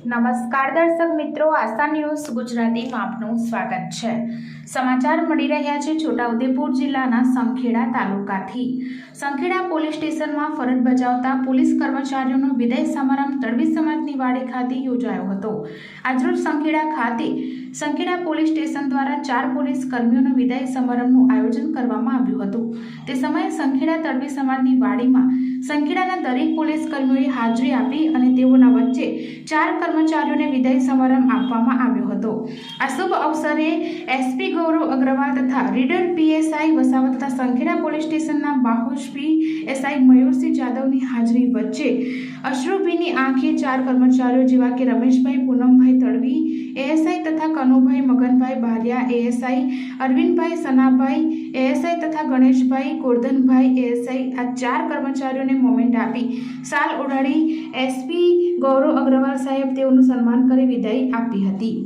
નમસ્કાર દર્શક મિત્રો, આશા ન્યૂઝ ગુજરાતીમાં આપનું સ્વાગત છે. સમાચાર મળી રહ્યા છે છોટાઉદેપુર જિલ્લાના સંખેડા તાલુકાથી. સંખેડા પોલીસ સ્ટેશનમાં ફરજ બજાવતા પોલીસ કર્મચારીઓનો વિદાય સમારંભ તડવી સમાજની વાડી ખાતે યોજાયો હતો. આજરોજ સંખેડા ખાતે સંખેડા પોલીસ સ્ટેશન દ્વારા ચાર પોલીસ કર્મીઓનો વિદાય સમારંભનું આયોજન કરવામાં આવ્યું હતું. તે સમયે સંખેડા તડવી સમાજની વાડીમાં સંખેડાના દરેક પોલીસ કર્મીઓએ હાજરી આપી અને તેઓના ચાર કર્મચારીઓને વિદાય સમારંભ આપવામાં આવ્યો હતો. આ શુભ અવસરે એસપી ગૌરવ અગ્રવાલ તથા રીડર પીએસઆઈ વસાવા તથા સંખેડા પોલીસ સ્ટેશનના બાહોશ પી એસઆઈ મયુરસિંહ જાદવની હાજરી વચ્ચે અશ્રુભીની આંખે ચાર કર્મચારીઓ જેવા કે રમેશભાઈ, પૂનમભાઈ તડવી, એએસઆઈ તથા કનુભાઈ, મગનભાઈ બારિયા, એએસઆઈ અરવિંદભાઈ સનાભાઈ, એએસઆઈ તથા ગણેશભાઈ ગોરધનભાઈ, એએસઆઈ આ ચાર કર્મચારીઓને મોમેન્ટ આપી. સાલ ઓઢાડી એસપી ગૌરવ અગ્રવાલ સાહેબ તેઓનું સન્માન કરી વિદાય આપી હતી.